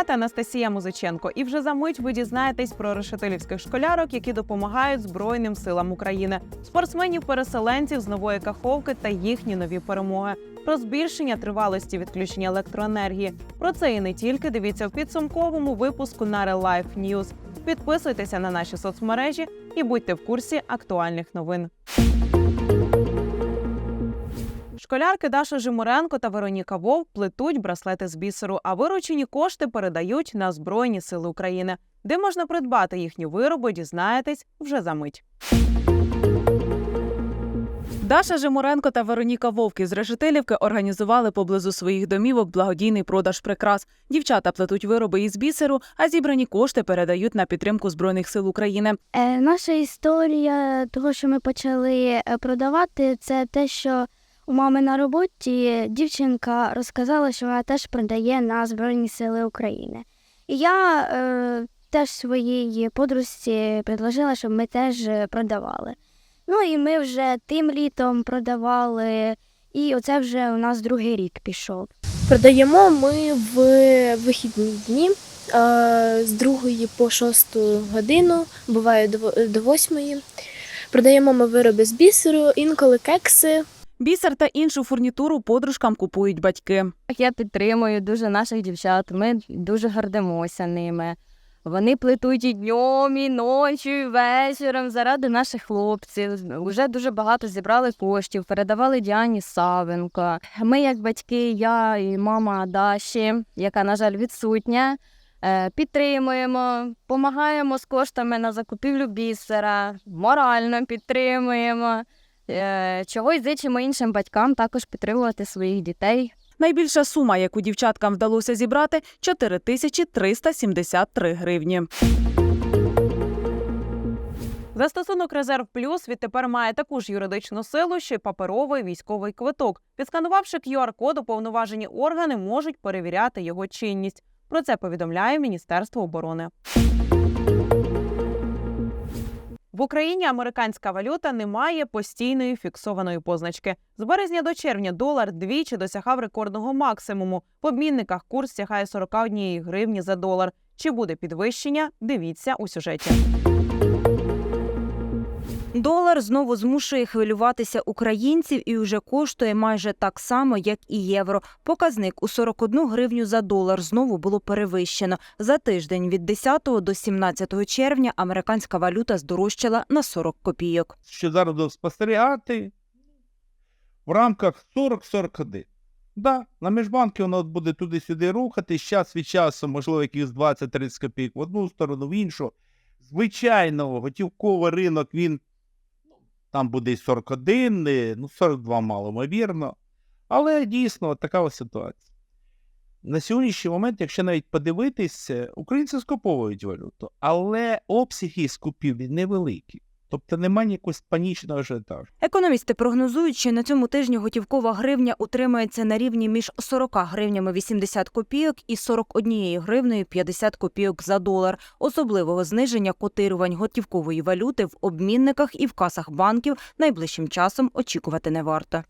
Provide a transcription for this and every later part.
Звати Анастасія Музиченко, і вже за мить ви дізнаєтесь про решетилівських школярок, які допомагають Збройним силам України, спортсменів-переселенців з нової каховки та їхні нові перемоги. Про збільшення тривалості відключення електроенергії. Про це і не тільки дивіться в підсумковому випуску на Life News. Підписуйтеся на наші соцмережі і будьте в курсі актуальних новин. Школярки Даша Жимуренко та Вероніка Вовк плетуть браслети з бісеру, а виручені кошти передають на Збройні Сили України. Де можна придбати їхні вироби, дізнаєтесь вже за мить. Даша Жимуренко та Вероніка Вовк із Решетилівки організували поблизу своїх домівок благодійний продаж прикрас. Дівчата плетуть вироби із бісеру, а зібрані кошти передають на підтримку Збройних сил України. Е, наша історія того, що ми почали е, продавати, це те, що у мами на роботі дівчинка розказала, що вона теж продає на Збройні Сили України. І я е, теж своїй подружці предложила, щоб ми теж продавали. Ну і ми вже тим літом продавали, і оце вже у нас другий рік пішов. Продаємо ми в вихідні дні е, з 2 по 6 годину, буває до 8. Продаємо ми вироби з бісеру, інколи кекси. Бісер та іншу фурнітуру подружкам купують батьки. Я підтримую дуже наших дівчат. Ми дуже гордимося ними. Вони плетуть і днем, і ночі, і вечором заради наших хлопців. Уже дуже багато зібрали коштів, передавали Діані Савенко. Ми, як батьки, я і мама Даші, яка, на жаль, відсутня. е, Підтримуємо, допомагаємо з коштами на закупівлю бісера, морально підтримуємо. Е, Чого й зичимо іншим батькам також підтримувати своїх дітей. Найбільша сума, яку дівчаткам вдалося зібрати 4373 гривні. Застосунок Резерв Плюс відтепер має таку ж юридичну силу, що й паперовий військовий квиток. Відсканувавши QR-код, уповноважені органи можуть перевіряти його чинність. Про це повідомляє Міністерство оборони. В Україні американська валюта не має постійної фіксованої позначки. З березня до червня долар двічі досягав рекордного максимуму. В обмінниках курс сягає 41 гривні за долар. Чи буде підвищення? Дивіться у сюжеті. Долар знову змушує хвилюватися українців і вже коштує майже так само, як і євро. Показник у 41 гривню за долар знову було перевищено. За тиждень від 10 до 17 червня американська валюта здорожчала на 40 копійок. що зараз спостерігати в рамках 40-41. Да, на міжбанки воно буде туди-сюди рухатись, час від часу, можливо, якихось 20-30 копійок в одну сторону, в іншу. Звичайно, готівковий ринок, він там буде і 41, і, ну, 42 маломовірно. Але дійсно така ось ситуація. На сьогоднішній момент, якщо навіть подивитися, українці скуповують валюту, але обсяги скупівлі невеликі. Тобто немає якогось панічного ажіотажу. Економісти прогнозують, що на цьому тижні готівкова гривня утримається на рівні між 40 гривнями 80 копійок і 41 гривнею 50 копійок за долар. Особливого зниження котирувань готівкової валюти в обмінниках і в касах банків найближчим часом очікувати не варто.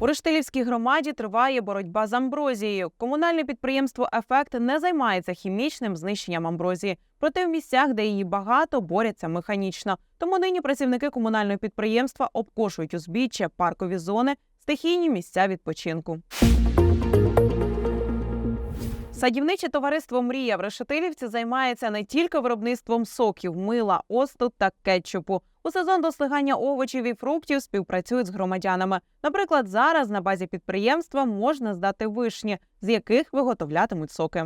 У Рештилівській громаді триває боротьба з амброзією. Комунальне підприємство Ефект не займається хімічним знищенням амброзії. Проте в місцях, де її багато, борються механічно. Тому нині працівники комунального підприємства обкошують узбіччя, паркові зони, стихійні місця відпочинку. Садівниче товариство Мрія в Решетилівці займається не тільки виробництвом соків, мила, осту та кетчупу. У сезон дослигання овочів і фруктів співпрацюють з громадянами. Наприклад, зараз на базі підприємства можна здати вишні, з яких виготовлятимуть соки.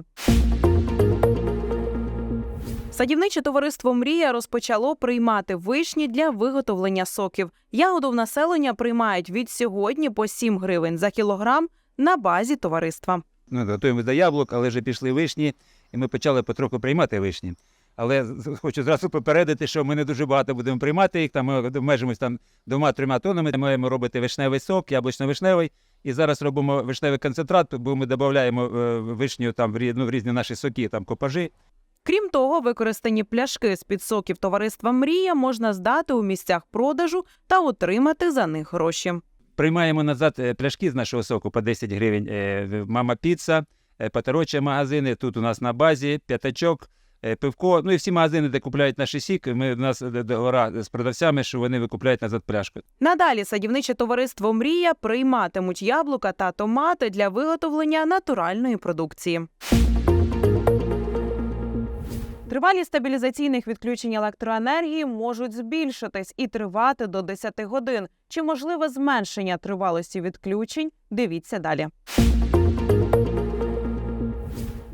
Садівниче товариство Мрія розпочало приймати вишні для виготовлення соків. Ягоду в населення приймають від сьогодні по 7 гривень за кілограм на базі товариства. Ну, готуємо до яблук, але вже пішли вишні, і ми почали потроху приймати вишні. Але хочу зразу попередити, що ми не дуже багато будемо приймати їх. Там ми обмежимось там двома-трьома тоннами. Ми маємо робити вишневий сок, яблучно-вишневий. І зараз робимо вишневий концентрат, бо ми додаємо е, вишню там в ну, в різні наші соки, там копажі. Крім того, використані пляшки з під соків товариства Мрія можна здати у місцях продажу та отримати за них гроші. Приймаємо назад е, пляшки з нашого соку по 10 гривень. Е, Мама Піца, е, магазини. Тут у нас на базі п'ятачок. Пивко, ну і всі магазини, де купляють наші сік. Ми у нас договора з продавцями, що вони викупляють назад пляшку. Надалі садівниче товариство Мрія прийматимуть яблука та томати для виготовлення натуральної продукції. Тривалість стабілізаційних відключень електроенергії можуть збільшитись і тривати до 10 годин. Чи можливе зменшення тривалості відключень? Дивіться далі.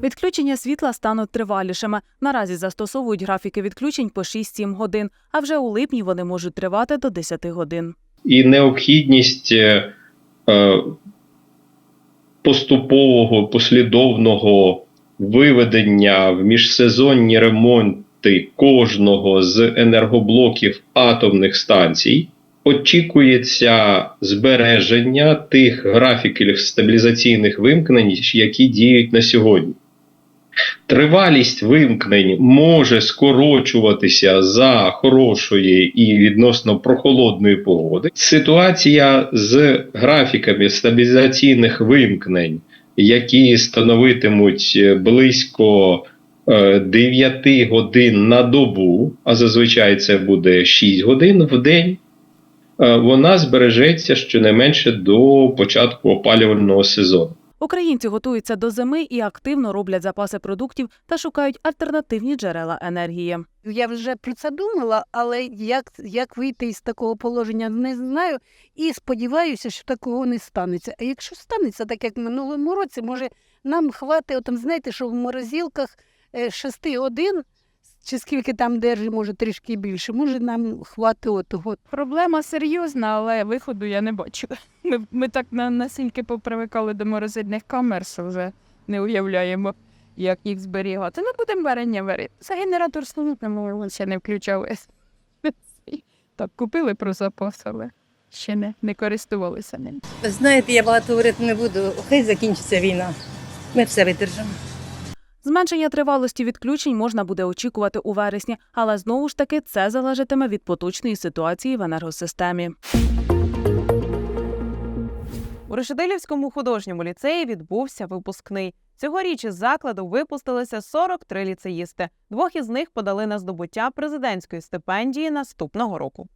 Відключення світла стануть тривалішими. Наразі застосовують графіки відключень по 6-7 годин, а вже у липні вони можуть тривати до 10 годин. і необхідність е, е, поступового послідовного виведення в міжсезонні ремонти кожного з енергоблоків атомних станцій. Очікується збереження тих графіків стабілізаційних вимкнень, які діють на сьогодні. Тривалість вимкнень може скорочуватися за хорошої і відносно прохолодної погоди. Ситуація з графіками стабілізаційних вимкнень, які становитимуть е, близько е, 9 годин на добу, а зазвичай це буде 6 годин в день. е, Вона збережеться щонайменше до початку опалювального сезону. Українці готуються до зими і активно роблять запаси продуктів та шукають альтернативні джерела енергії. Я вже про це думала, але як, як вийти із такого положення, не знаю. І сподіваюся, що такого не станеться. А якщо станеться, так як в минулому році, може нам хватить, там, знаєте, що в морозилках 6 годин, чи скільки там держить, може трішки більше, може нам хватить отого. Проблема серйозна, але виходу я не бачу. Ми, ми так на, настільки попривикали до морозильних камер, що вже не уявляємо, як їх зберігати. Ну, будемо варення варити. Це генератор він ще не включав. Так, купили про запас, але ще не, не користувалися ним. Знаєте, я багато говорити не буду. Хай закінчиться війна. Ми все видержимо. Зменшення тривалості відключень можна буде очікувати у вересні, але знову ж таки це залежатиме від поточної ситуації в енергосистемі. У Решетилівському художньому ліцеї відбувся випускний. Цьогоріч із закладу випустилися 43 ліцеїсти. Двох із них подали на здобуття президентської стипендії наступного року.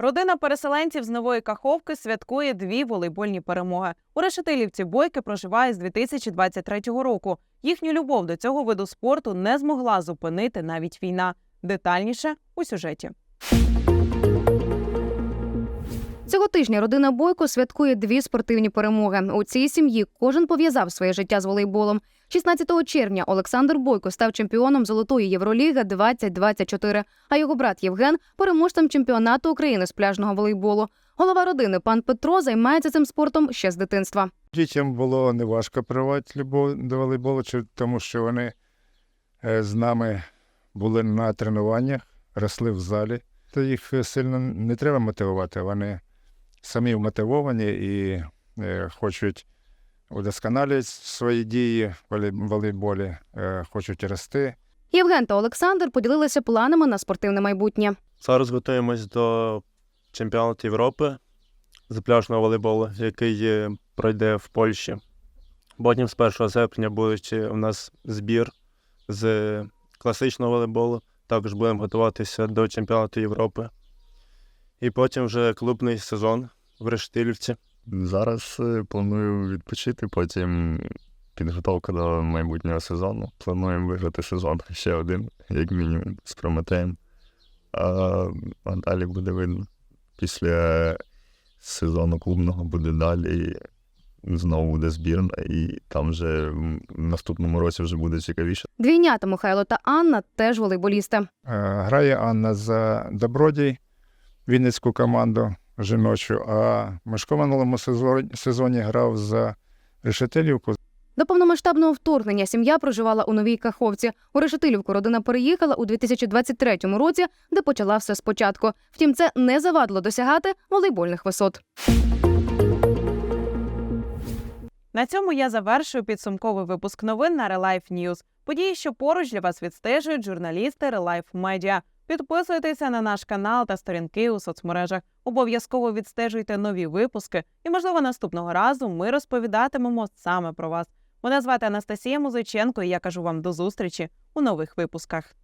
Родина переселенців з нової Каховки святкує дві волейбольні перемоги. У Решетилівці бойки проживає з 2023 року. Їхню любов до цього виду спорту не змогла зупинити навіть війна. Детальніше у сюжеті. Цього тижня родина Бойко святкує дві спортивні перемоги. У цій сім'ї кожен пов'язав своє життя з волейболом. 16 червня Олександр Бойко став чемпіоном Золотої Євроліги 2024, а його брат Євген переможцем чемпіонату України з пляжного волейболу. Голова родини пан Петро займається цим спортом ще з дитинства. Дітям було неважко привати любов до волейболу, тому що вони е, з нами були на тренуваннях, росли в залі. То їх е, сильно не треба мотивувати. Вони самі вмотивовані і е, хочуть удосконалювати свої дії в волейболі, е, хочуть рости. Євген та Олександр поділилися планами на спортивне майбутнє. Зараз готуємось до чемпіонату Європи з пляжного волейболу, який е, пройде в Польщі. Потім з 1 серпня буде у нас збір з класичного волейболу. Також будемо готуватися до чемпіонату Європи. І потім вже клубний сезон в Рештилівці. Зараз е, планую відпочити, потім підготовка до майбутнього сезону. Плануємо виграти сезон ще один, як мінімум, з Прометеєм. А, а далі буде видно. Після сезону клубного буде далі. Знову буде збірна, і там вже в наступному році вже буде цікавіше. Двійнята Михайло та Анна теж волейболісти. Е, Грає Анна за Добродій, Вінницьку команду жіночу, а Мишко в минулому сезоні, сезоні грав за Решетилівку. До повномасштабного вторгнення сім'я проживала у Новій Каховці. У Решетилівку родина переїхала у 2023 році, де почала все спочатку. Втім, це не завадило досягати волейбольних висот. На цьому я завершую підсумковий випуск новин на Релайф News. Події, що поруч для вас відстежують журналісти Релайф Медіа. Підписуйтеся на наш канал та сторінки у соцмережах. Обов'язково відстежуйте нові випуски, і, можливо, наступного разу ми розповідатимемо саме про вас. Мене звати Анастасія Музиченко, і я кажу вам до зустрічі у нових випусках.